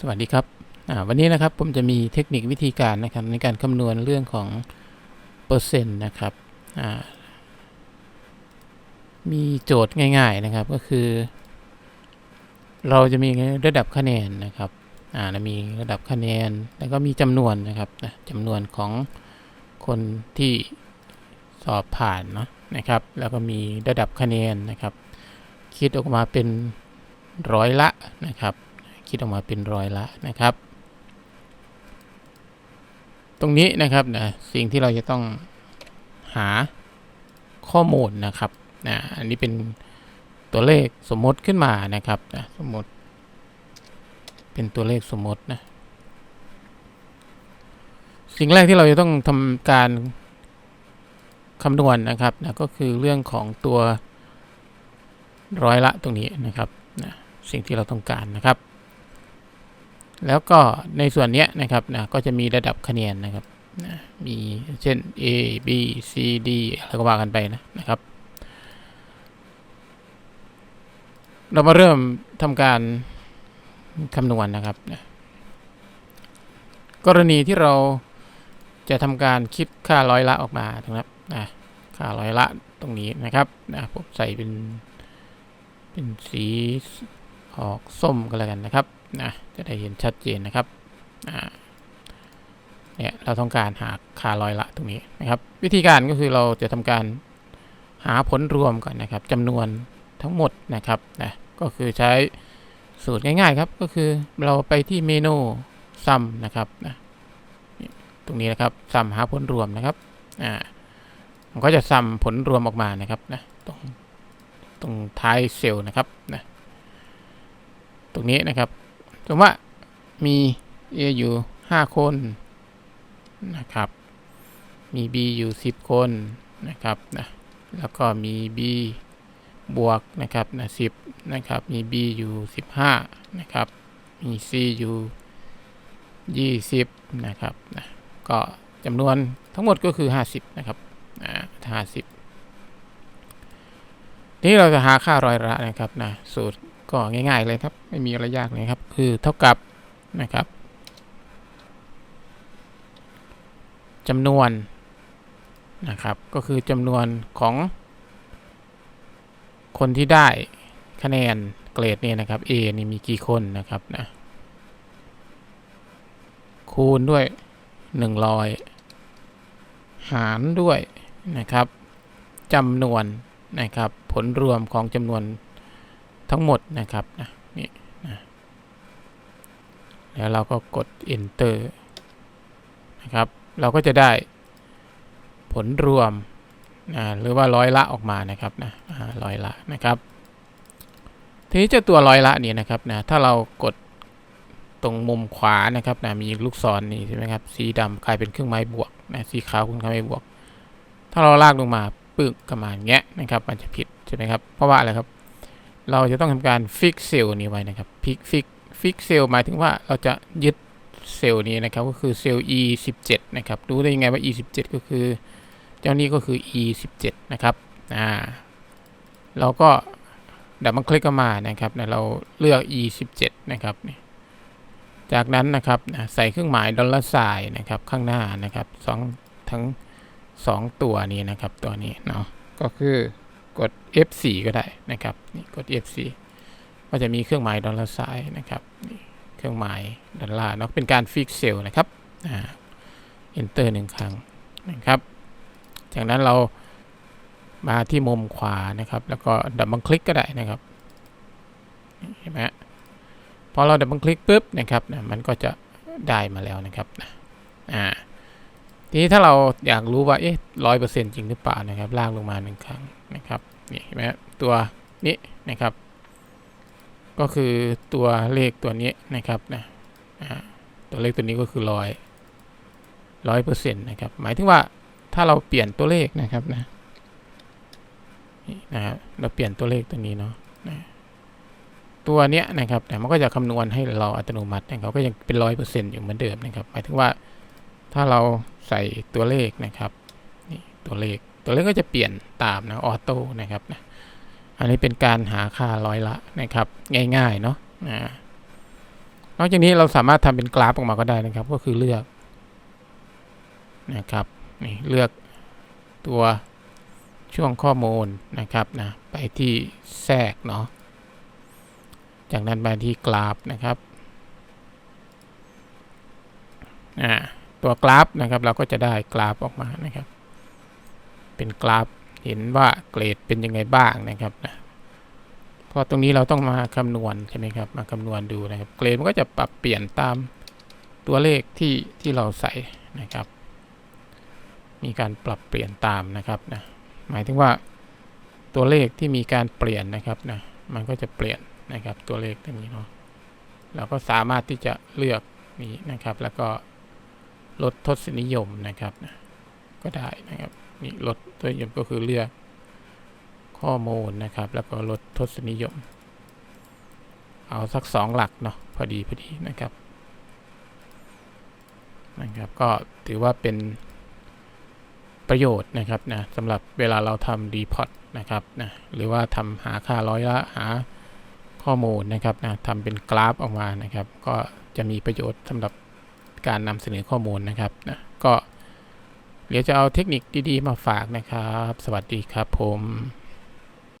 สวัสดีครับวันนี้นะครับผมจะมีเทคนิควิธีการนะครับในการคำนวณเรื่องของเปอร์เซ็นต์นะครับมีโจทย์ง่าย ๆนะครับก็คือ เราจะมีระดับคะแนนนะครับมีระดับคะแนนแล้วก็มีจำนวนนะครับจำนวนของคนที่สอบผ่านเนาะนะครับ แล้วก็มีระดับคะแนนนะครับ คิดออกมาเป็นร้อยละนะครับ คิดออกมาเป็นร้อยละนะครับ ตรงนี้นะครับนะสิ่งที่เราจะต้องหาข้อมูลนะครับนะอันนี้เป็นตัวเลขสมมติขึ้นมานะครับนะสมมติเป็นตัวเลขสมมตินะสิ่งแรกที่เราจะต้องทำการคำนวณนะครับนะก็คือเรื่องของตัวร้อยละตรงนี้นะครับนะสิ่งที่เราต้องการนะครับ แล้วก็ในส่วนนี้นะครับนะก็จะมีระดับคะแนนนะครับนะมีเช่น A B C D อะไรก็ว่ากันไปนะนะครับ เรามาเริ่มทำการคำนวณนะครับนะกรณีที่เราจะทำการคิดค่าร้อยละออกมานะครับนะค่าร้อยละตรงนี้นะครับนะผมใส่เป็นเป็นสีออกส้มกันแล้วกันนะครับ นะจะได้เห็นชัดเจนนะครับเนี่ยเราต้องการหาค่ารอยละตรงนี้นะครับ วิธีการก็คือเราจะทำการหาผลรวมก่อนนะครับจำนวนทั้งหมดนะครับนะก็คือใช้สูตรง่ายๆครับก็คือเราไปที่เมนูซัมนะครับนะตรงนี้นะครับซัมหาผลรวมนะครับอ่ามันก็จะซัมผลรวมออกมานะครับนะตรงตรงท้ายเซลล์นะครับนะตรงนี้นะครับ สมมติว่ามี A อยู่ 5 คนนะครับ มี B อยู่ 10 คนนะครับนะแล้วก็มี B บวกนะครับนะ10นะครับ มี B อยู่ 15นะครับมี C อยู่ 20นะครับนะก็จำนวนทั้งหมดก็คือ 50นะครับอ่า50ทีนี้เราจะหาค่ารอยละนะครับนะสูตร ก็ง่าย ๆ เลยครับ ไม่มีอะไรยากเลยครับ คือเท่ากับนะครับจำนวนนะครับก็คือจำนวนของ คนที่ได้คะแนนเกรดเนี่ยนะครับ A นี่มีกี่คนนะครับนะคูณด้วย 100 หารด้วยนะครับจำนวนนะครับผลรวมของจำนวน ทั้งหมดนะครับนะนี่นะแล้วเราก็กด enter นะครับ เราก็จะได้ผลรวมนะหรือว่าร้อยละออกมานะครับนะร้อยละนะครับทีนี้เจ้าตัวร้อยละเนี่ยนะครับนะถ้าเรากดตรงมุมขวานะครับนะมีลูกศรนี่ใช่ไหมครับสีดำกลายเป็นเครื่องไม้บวกนะสีขาวเป็นเครื่องไม้บวก ถ้าเราลากลงมาปึกกระมาอย่างเงี้ยนะครับมันจะผิดใช่ไหมครับเพราะว่าอะไรครับ เราจะต้องทำการฟิกเซลล์นี้ไว้นะครับฟิกฟิกฟิกเซลล์หมายถึงว่าเราจะยึดเซลล์นี้นะครับก็คือเซลล์ e 1 7นะครับรู้ได้ยังไงว่า e 1 7ก็คือ เจ้านี้ก็คือ e 1 7นะครับอ่าเราก็ดับมันคลิกเข้ามานะครับนะเราเลือก e 1 7นะครับจากนั้นนะครับใส่เครื่องหมายดอลลาร์ไซน์นะครับข้างหน้านะครับสองทั้งสองตัวนี้นะครับตัวนี้เนาะก็คือ กด F4 ก็ได้นะครับนี่กด F4 ก็จะมีเครื่องหมายดอลลาร์ซน์นะครับนี่เครื่องหมายดอลลาร์เนาะเป็นการฟิกเซลนะครับอ่า enter หนึ่งครั้งนะครับ จากนั้นเรามาที่มุมขวานะครับ แล้วก็ดับเบิลคลิกก็ได้นะครับเห็นไหมพอเราดับเบิลคลิกปุ๊บนะครับนะมันก็จะได้มาแล้วนะครับนะอ่า ทีนี้ถ้าเราอยากรู้ว่าเอ๊ะร้อยเปอร์เซ็นต์จริงหรือเปล่านะครับ ลากลงมาหนึ่งครั้งนะครับนี่เห็นไหมตัวนี้นะครับ ก็คือตัวเลขตัวนี้นะครับนะตัวเลขตัวนี้ก็คือร้อยร้อยเปอร์เซ็นต์นะครับ หมายถึงว่าถ้าเราเปลี่ยนตัวเลขนะครับนะนี่นะครับเราเปลี่ยนตัวเลขตัวนี้เนาะนะตัวเนี้ยนะครับแต่มันก็จะคำนวณให้เราอัตโนมัตินะครับก็ยังเป็นร้อยเปอร์เซ็นต์อยู่เหมือนเดิมนะครับ หมายถึงว่าถ้าเรา ใส่ตัวเลขนะครับนี่ตัวเลขตัวเลขก็จะเปลี่ยนตามนะออโต้นะครับนะอันนี้เป็นการหาค่าร้อยละนะครับ ง่ายๆเนาะนะนอกจากนี้เราสามารถทำเป็นกราฟออกมาก็ได้นะครับ ก็คือเลือกนะครับนี่เลือกตัวช่วงข้อมูลนะครับนะไปที่แทรกเนาะจากนั้นมาที่กราฟนะครับอ่า ตัวกราฟนะครับ เราก็จะได้กราฟออกมานะครับ เป็นกราฟเห็นว่าเกรดเป็นยังไงบ้างนะครับนะพราะตรงนี้เราต้องมาคำนวณใช่ไหมครับ มาคำนวณดูนะครับ เกรดมันก็จะปรับเปลี่ยนตามตัวเลขที่ที่เราใส่นะครับ มีการปรับเปลี่ยนตามนะครับนะหมายถึงว่าตัวเลขที่มีการเปลี่ยนนะครับนะมันก็จะเปลี่ยนนะครับตัวเลขตรงนี้เนาะเราก็สามารถที่จะเลือกนี้นะครับ แล้วก็ ลดทศนิยมนะครับ ก็ได้นะครับนี่ลดทศนิยมก็คือเลือกข้อมูลนะครับ แล้วก็ลดทศนิยม เอาสักสองหลักเนาะพอดีพอดีนะครับนะครับ ก็ถือว่าเป็นประโยชน์นะครับนะสำหรับเวลาเราทำรีพอร์ตนะครับนะหรือว่าทำหาค่าร้อยละหาข้อมูลนะครับนะทำเป็นกราฟออกมานะครับ ก็จะมีประโยชน์สำหรับ การนำเสนอข้อมูลนะครับนะก็เดี๋ยวจะเอาเทคนิคดีๆมาฝากนะครับ สวัสดีครับผม